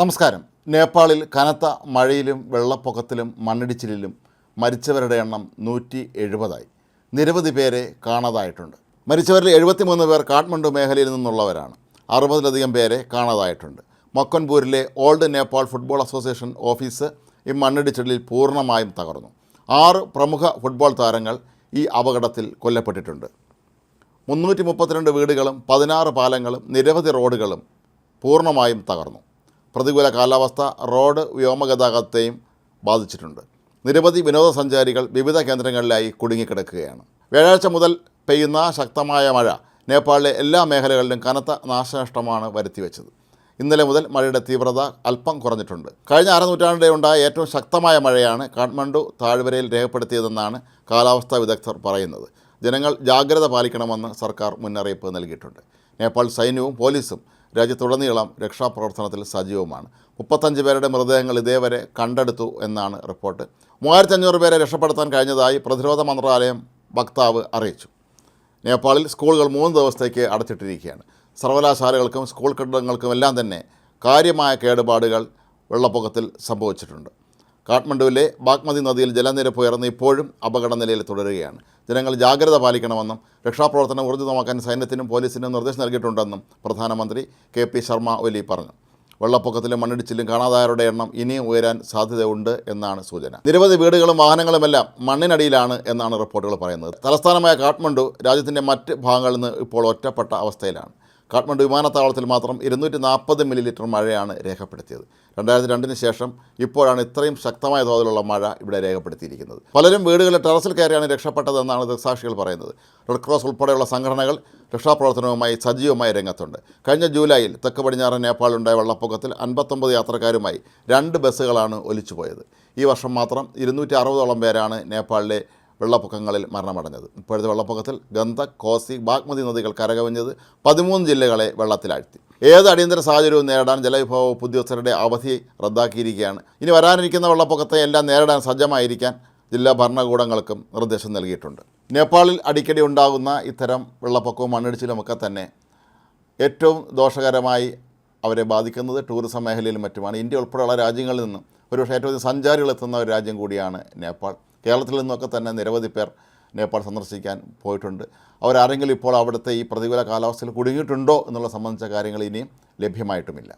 നമസ്കാരം. നേപ്പാളിൽ കനത്ത മഴയിലും വെള്ളപ്പൊക്കത്തിലും മണ്ണിടിച്ചിലിലും മരിച്ചവരുടെ എണ്ണം നൂറ്റി എഴുപതായി. നിരവധി പേരെ കാണാതായിട്ടുണ്ട്. മരിച്ചവരിൽ എഴുപത്തിമൂന്ന് പേർ കാഠ്മണ്ഡു മേഖലയിൽ നിന്നുള്ളവരാണ്. അറുപതിലധികം പേരെ കാണാതായിട്ടുണ്ട്. മൊക്കൻപൂരിലെ old Nepal football association office ഈ മണ്ണിടിച്ചിലിൽ പൂർണമായും തകർന്നു. ആറ് പ്രമുഖ ഫുട്ബോൾ താരങ്ങൾ ഈ അപകടത്തിൽ കൊല്ലപ്പെട്ടിട്ടുണ്ട്. മുന്നൂറ്റി മുപ്പത്തിരണ്ട് വീടുകളും പതിനാറ് പാലങ്ങളും നിരവധി റോഡുകളും പൂർണമായും തകർന്നു. പ്രതികൂല കാലാവസ്ഥ റോഡ് വ്യോമഗതാഗതത്തെയും ബാധിച്ചിട്ടുണ്ട്. നിരവധി വിനോദസഞ്ചാരികൾ വിവിധ കേന്ദ്രങ്ങളിലായി കുടുങ്ങിക്കിടക്കുകയാണ്. വ്യാഴാഴ്ച മുതൽ പെയ്യുന്ന ശക്തമായ മഴ നേപ്പാളിലെ എല്ലാ മേഖലകളിലും കനത്ത നാശനഷ്ടമാണ് വരുത്തിവെച്ചത്. ഇന്നലെ മുതൽ മഴയുടെ തീവ്രത അല്പം കുറഞ്ഞിട്ടുണ്ട്. കഴിഞ്ഞ അരനൂറ്റാണ്ടിടെ ഉണ്ടായ ഏറ്റവും ശക്തമായ മഴയാണ് കാഠ്മണ്ഡു താഴ്വരയിൽ രേഖപ്പെടുത്തിയതെന്നാണ് കാലാവസ്ഥാ വിദഗ്ധർ പറയുന്നത്. ജനങ്ങൾ ജാഗ്രത പാലിക്കണമെന്ന് സർക്കാർ മുന്നറിയിപ്പ് നൽകിയിട്ടുണ്ട്. നേപ്പാൾ സൈന്യവും പോലീസും രാജ്യത്തുടനീളം രക്ഷാപ്രവർത്തനത്തിൽ സജീവമാണ്. മുപ്പത്തഞ്ച് പേരുടെ മൃതദേഹങ്ങൾ ഇതേവരെ കണ്ടെടുത്തു എന്നാണ് റിപ്പോർട്ട്. മൂവായിരത്തി അഞ്ഞൂറ് പേരെ രക്ഷപ്പെടുത്താൻ കഴിഞ്ഞതായി പ്രതിരോധ മന്ത്രാലയം വക്താവ് അറിയിച്ചു. നേപ്പാളിൽ സ്കൂളുകൾ മൂന്ന് ദിവസത്തേക്ക് അടച്ചിട്ടിരിക്കുകയാണ്. സർവകലാശാലകൾക്കും സ്കൂൾ കെട്ടിടങ്ങൾക്കും എല്ലാം തന്നെ കാര്യമായ കേടുപാടുകൾ വെള്ളപ്പൊക്കത്തിൽ സംഭവിച്ചിട്ടുണ്ട്. കാഠ്മണ്ഡുവിലെ ബാഗ്മതി നദിയിൽ ജലനിരപ്പ് ഉയർന്ന് ഇപ്പോഴും അപകട നിലയിൽ തുടരുകയാണ്. ജനങ്ങൾ ജാഗ്രത പാലിക്കണമെന്നും രക്ഷാപ്രവർത്തനം ഊർജിതമാക്കാൻ സൈന്യത്തിനും പോലീസിനും നിർദ്ദേശം നൽകിയിട്ടുണ്ടെന്നും പ്രധാനമന്ത്രി കെ പി ശർമ്മ ഒലി പറഞ്ഞു. വെള്ളപ്പൊക്കത്തിലും മണ്ണിടിച്ചിലും കാണാതായവരുടെ എണ്ണം ഇനിയും ഉയരാൻ സാധ്യതയുണ്ട് എന്നാണ് സൂചന. നിരവധി വീടുകളും വാഹനങ്ങളുമെല്ലാം മണ്ണിനടിയിലാണ് എന്നാണ് റിപ്പോർട്ടുകൾ പറയുന്നത്. തലസ്ഥാനമായ കാഠ്മണ്ഡു രാജ്യത്തിന്റെ മറ്റ് ഭാഗങ്ങളിൽ നിന്ന് ഇപ്പോൾ ഒറ്റപ്പെട്ട അവസ്ഥയിലാണ്. കാഠ്മണ്ഡു വിമാനത്താവളത്തിൽ മാത്രം ഇരുന്നൂറ്റി നാൽപ്പത് മില്ലി ലിറ്റർ മഴയാണ് രേഖപ്പെടുത്തിയത്. രണ്ടായിരത്തി രണ്ടിന് ശേഷം ഇപ്പോഴാണ് ഇത്രയും ശക്തമായ തോതിലുള്ള മഴ ഇവിടെ രേഖപ്പെടുത്തിയിരിക്കുന്നത്. പലരും വീടുകളിൽ ടെറസിൽ കയറിയാണ് രക്ഷപ്പെട്ടതെന്നാണ് ദൃക്സാക്ഷികൾ പറയുന്നത്. റെഡ് ക്രോസ് ഉൾപ്പെടെയുള്ള സംഘടനകൾ രക്ഷാപ്രവർത്തനവുമായി സജീവമായി രംഗത്തുണ്ട്. കഴിഞ്ഞ ജൂലൈയിൽ തെക്ക് പടിഞ്ഞാറൻ നേപ്പാളിലുണ്ടായ വെള്ളപ്പൊക്കത്തിൽ അൻപത്തൊമ്പത് യാത്രക്കാരുമായി രണ്ട് ബസ്സുകളാണ് ഒലിച്ചുപോയത്. ഈ വർഷം മാത്രം ഇരുന്നൂറ്റി അറുപതോളം പേരാണ് നേപ്പാളിലെ വെള്ളപ്പൊക്കങ്ങളിൽ മരണമടഞ്ഞത്. ഇപ്പോഴത്തെ വെള്ളപ്പൊക്കത്തിൽ ഗന്ധക് കോസി ബാഗ്മതി നദികൾ കരകവിഞ്ഞത് പതിമൂന്ന് ജില്ലകളെ വെള്ളത്തിലാഴ്ത്തി. ഏത് അടിയന്തര സാഹചര്യവും നേരിടാൻ ജലവിഭവ ഉദ്യോഗസ്ഥരുടെ അവധി റദ്ദാക്കിയിരിക്കുകയാണ്. ഇനി വരാനിരിക്കുന്ന വെള്ളപ്പൊക്കത്തെ എല്ലാം നേരിടാൻ സജ്ജമായിരിക്കാൻ ജില്ലാ ഭരണകൂടങ്ങൾക്കും നിർദ്ദേശം നൽകിയിട്ടുണ്ട്. നേപ്പാളിൽ അടിക്കടി ഉണ്ടാകുന്ന ഇത്തരം വെള്ളപ്പൊക്കവും മണ്ണിടിച്ചിലുമൊക്കെ തന്നെ ഏറ്റവും ദോഷകരമായി അവരെ ബാധിക്കുന്നത് ടൂറിസം മേഖലയിലും മറ്റുമാണ്. ഇന്ത്യ ഉൾപ്പെടെയുള്ള രാജ്യങ്ങളിൽ നിന്നും ഒരുപക്ഷെ ഏറ്റവും സഞ്ചാരികൾ എത്തുന്ന ഒരു രാജ്യം കൂടിയാണ് നേപ്പാൾ. കേരളത്തിൽ നിന്നൊക്കെ തന്നെ നിരവധി പേർ നേപ്പാൾ സന്ദർശിക്കാൻ പോയിട്ടുണ്ട്. അവരാരെങ്കിലും ഇപ്പോൾ അവിടുത്തെ ഈ പ്രതികൂല കാലാവസ്ഥയിൽ കുടുങ്ങിയിട്ടുണ്ടോ എന്നുള്ള സംബന്ധിച്ച കാര്യങ്ങൾ ഇനിയും ലഭ്യമായിട്ടുമില്ല.